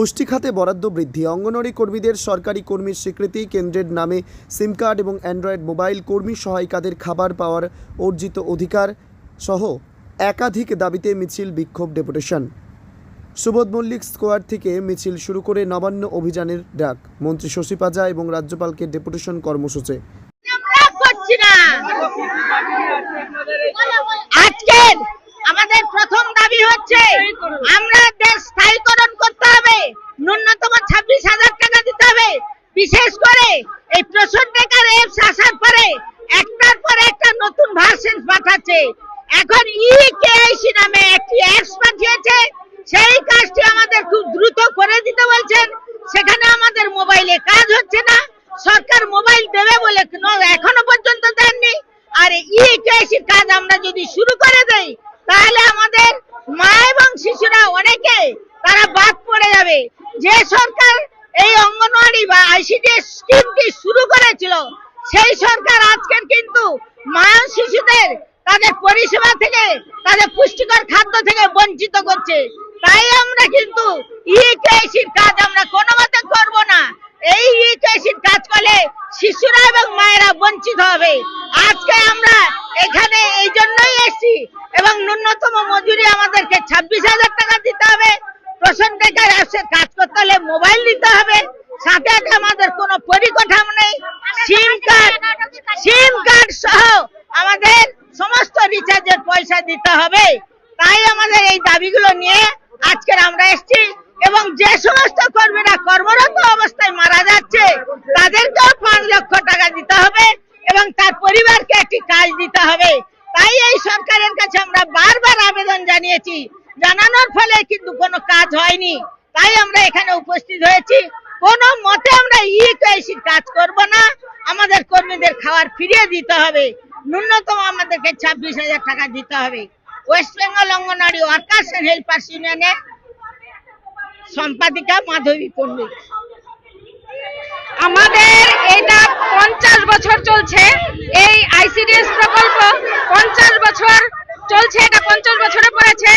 পুষ্টি খাতে বরাদ্দ বৃদ্ধি। অঙ্গনওয়াড়ি কর্মীদের সরকারি কর্মীর স্বীকৃতি, কেন্দ্রের নামে সিম কার্ড এবং অ্যান্ড্রয়েড মোবাইল কর্মী সহায়িকাদের খাবার পাওয়ার অর্জিত অধিকার সহ একাধিক দাবিতে মিছিল বিক্ষোভ ডেপুটেশন। সুবোধ মল্লিক স্কোয়ার থেকে মিছিল শুরু করে নবান্ন অভিযানের ডাক। মন্ত্রী শশী পাজা এবং রাজ্যপালকে ডেপুটেশন কর্মসূচি আমরা করছি না আজকের আমাদের প্রথম দাবি হচ্ছে আমরা দেশ স্থায়ীকরণ করতে হবে ন্যূনতম ছাব্বিশ হাজার টাকা দিতে হবে বিশেষ করে এই প্রসন এপস আসার পরে একটার পর একটা নতুন ভার্সন পাঠাচ্ছে। এখন ই কেআইসি নামে একটি অ্যাপস পাঠিয়েছে। সেই কাজটি আমাদের খুব দ্রুত করে দিতে বলছেন। সেখানে আমাদের মোবাইলে কাজ হচ্ছে না। সরকার মোবাইল দেবে বলে এখনও পর্যন্ত দেননি। আর ই কেআইসির কাজ আমরা যদি শুরু করে দেই তাহলে আমাদের মা এবং শিশুরা অনেকে তারা বাদ পড়ে যাবে যে সরকার এই অঙ্গনওয়াড়ি বা আইসিডি স্কিমটি করেছিল সেই সরকার আজকের কিন্তু মা ও শিশুদের তাদের পরিষেবা থেকে, তাদের পুষ্টিকর খাদ্য থেকে বঞ্চিত করছে। তাই আমরা কিন্তু ই কেসির কাজ আমরা কোনো মতে করব না। এই ই কেসির কাজ করলে শিশুরা এবং মায়েরা বঞ্চিত হবে। আজকে আমরা এখানে এই জন্যই এসেছি এবং ন্যূনতম মজুরি আমাদেরকে ছাব্বিশ হাজার টাকা দিতে হবে। প্রসন কাজ করতে হলে মোবাইল দিতে হবে। সাথে আমাদের কোনো পরিকাঠামো নেই সিম কার্ড সিম কার্ড সহ আমাদের সমস্ত রিচার্জের পয়সা দিতে হবে। তাই আমাদের এই দাবিগুলো নিয়ে আজকের আমরা এসেছি এবং যে সমস্ত কর্মীরা কর্মরত অবস্থায় মারা যাচ্ছে, তাদেরকেও পাঁচ লক্ষ টাকা দিতে হবে এবং তার পরিবারকে একটি কাজ দিতে হবে। তাই এই সরকারের কাছে আমরা বারবার আবেদন জানিয়েছি। জানানোর ফলে কিন্তু কোনো কাজ হয়নি। তাই আমরা এখানে উপস্থিত হয়েছি। কোনো মতে আমরা ই কাজ করব না। আমাদের কর্মীদের খাবার ফিরিয়ে দিতে হবে। ন্যূনতম আমাদেরকে ছাব্বিশ হাজার টাকা দিতে হবে। West Bengal anganwadi workers and helpers ইউনিয়নের সম্পাদিকা মাধবী পণ্ডিত। আমাদের এটা পঞ্চাশ বছর চলছে। এই আইসিডিএস প্রকল্প পঞ্চাশ বছর চলছে, এটা পঞ্চাশ বছরে পড়েছে।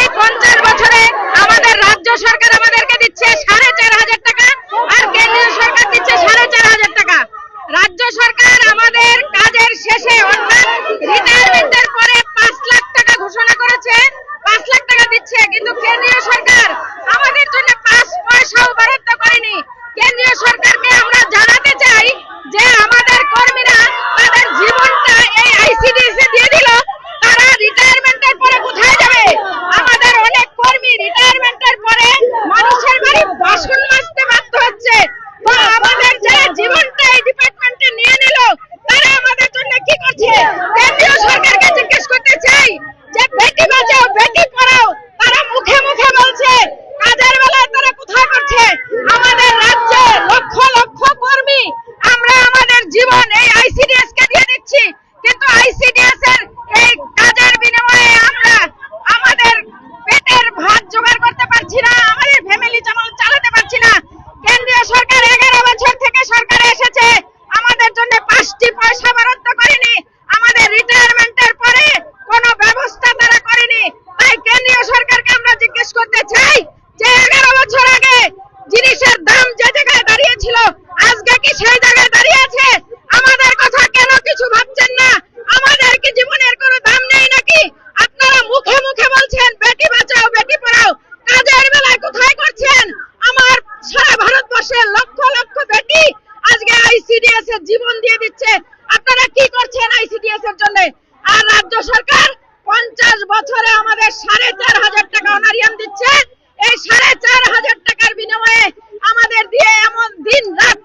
এই পঞ্চাশ বছরে আমাদের রাজ্য সরকার আমাদেরকে দিচ্ছে সাড়ে চার হাজার টাকা আর কেন্দ্রীয় সরকার দিচ্ছে সাড়ে চার হাজার টাকা রাজ্য সরকার আমাদের কাজের শেষে অর্থাৎ রিটায়ারমেন্টের পরে পাঁচ লাখ টাকা ঘোষণা করেছে পাঁচ লাখ টাকা দিচ্ছে কিন্তু কেন্দ্রীয় সরকার আমাদের জন্য পাঁচ পয়সাও বরাদ্দ করেনি কেন্দ্রীয় সরকারকে আমরা জানাতে চাই যে আমাদের কর্মীরা তাদের জীবনটা এই আইসিডিএস এ দিয়ে দিল তারা রিটায়ারমেন্টের পরে কোথায় যাবে আমাদের অনেক কর্মী রিটায়ারমেন্টের পরে মানুষের বাড়ি বাসন মাজতে বাধ্য হচ্ছে তো আমাদের যারা জীবনটা এই ডিপার্টমেন্টে নিয়ে নিল তারা আমাদের করছে কেন্দ্রীয় সরকারকে জিজ্ঞেস করতে চাই, যে বেটি বাঁচাও বেটি পড়াও তারা মুখে মুখে বলছে, কাজের বেলায় তারা কোথায় করছে? আইসিডিএস জীবন দিয়ে দিচ্ছে। আপনারা কি করছেন আইসিডিএস এর জন্য? আর রাজ্য সরকার পঞ্চাশ বছরে আমাদের সাড়ে চার হাজার টাকা অনারিয়াম দিচ্ছে। এই সাড়ে চার হাজার টাকার বিনিময়ে আমাদের দিয়ে এমন দিন রাত